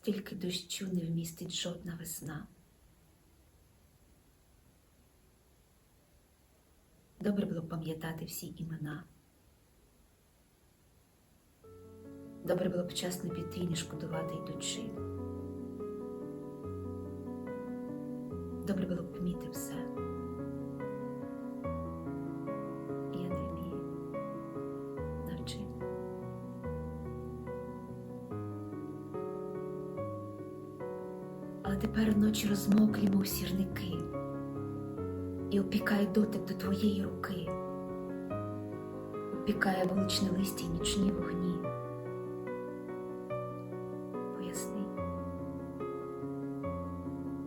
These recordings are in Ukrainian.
стільки дощу не вмістить жодна весна. Добре було б пам'ятати всі імена. Добре було б вчасно піти не шкодувати йдучи. Добре було б вміти все. Але тепер вночі розмоклі, мов сірники, і опікає дотик до твоєї руки, опікає вуличне листя й нічні вогні. Поясни,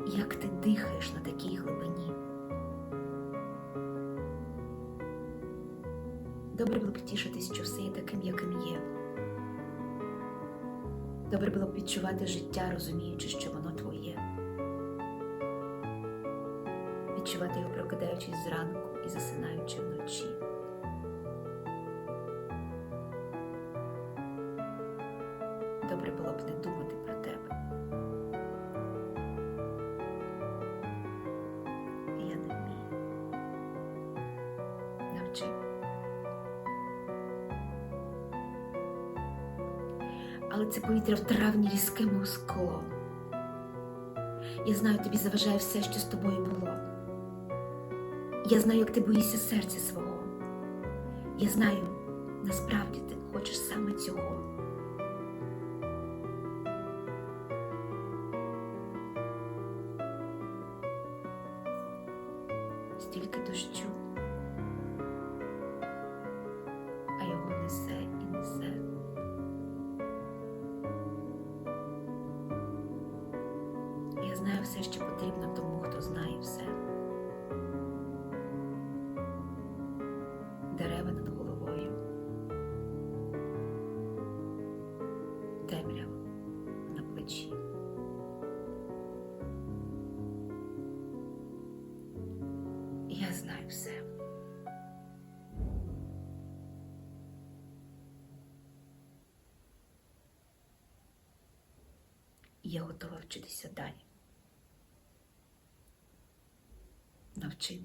як ти дихаєш на такій глибині? Добре було б тішитись, що все є таким, яким є. Добре було б відчувати життя, розуміючи, що воно твоє. Відчувати його, прокидаючись зранку і засинаючи вночі. Добре було б не думати про тебе. Я не вмію. Навчи. Але це повітря в травні різке, мов скло. Я знаю, тобі заважає все, що з тобою було. Я знаю, як ти боїшся серця свого. Я знаю, насправді ти хочеш саме цього. Стільки дощу, знаю все, що потрібно тому, хто знає все. Дерева над головою. Темрява на плечі. Я знаю все. Я готова вчитися далі. Навчи.